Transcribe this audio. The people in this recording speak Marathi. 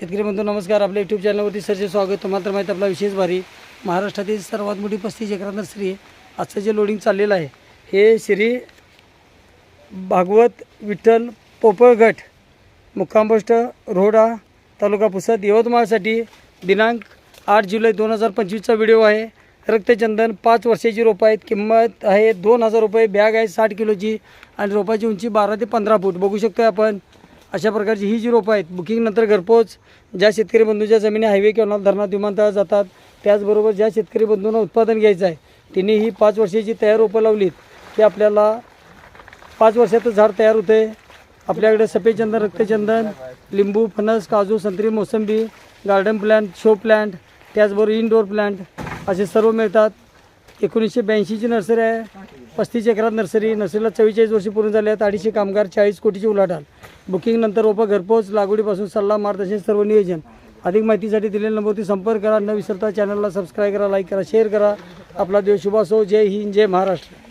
शेतकरी बंधू नमस्कार. आपल्या यूट्यूब चॅनलवरती सरचे स्वागत. तुम्हाला तर माहिती आपला विशेष भारी. महाराष्ट्रातील सर्वात मोठी पस्तीस एकरात नर्सरी आजचं जे लोडिंग चाललेलं आहे हे श्री भागवत विठ्ठल पोपळगट मुक्काम पोस्ट रोहडा तालुका पुसद यवतमाळसाठी दिनांक आठ जुलै दोन हजार पंचवीसचा व्हिडिओ आहे. रक्तचंदन पाच वर्षाची रोपं आहेत. किंमत आहे दोन हजार रुपये. बॅग आहे साठ किलोची आणि रोपाची उंची बारा ते पंधरा फूट. बघू शकतो आपण. अशा प्रकारची ही जी रोपं आहेत बुकिंगनंतर घरपोच ज्या शेतकरी बंधूच्या जमिनी हायवे किंवा धरणात विमानतळात जातात त्याचबरोबर ज्या शेतकरी बंधूंना उत्पादन घ्यायचं आहे त्यांनी ही पाच वर्षाची तयार रोपं लावलीत की आपल्याला पाच वर्षातच झाड तयार होते. आपल्याकडे सफेद चंदन रक्तचंदन लिंबू फणस काजू संत्री मोसंबी गार्डन प्लांट शो प्लांट त्याचबरोबर इनडोअर प्लांट असे सर्व मिळतात. एकोणीसशे ब्याऐंशीची नर्सरी आहे. पस्तीस एकरात नर्सरी. नर्सरीला चव्वेचाळीस वर्षे पूर्ण झाले आहेत. अडीचशे कामगार चाळीस कोटीची उलाढाल. बुकिंग नंतर रोपं घरपोच लागवडीपासून सल्ला मार्गदर्शन सर्व नियोजन. अधिक माहितीसाठी दिलेल्या नंबरवरती संपर्क करा. न विसरता चॅनलला सबस्क्राईब करा लाईक करा शेअर करा. आपला देव शुभ असो. जय हिंद जय महाराष्ट्र.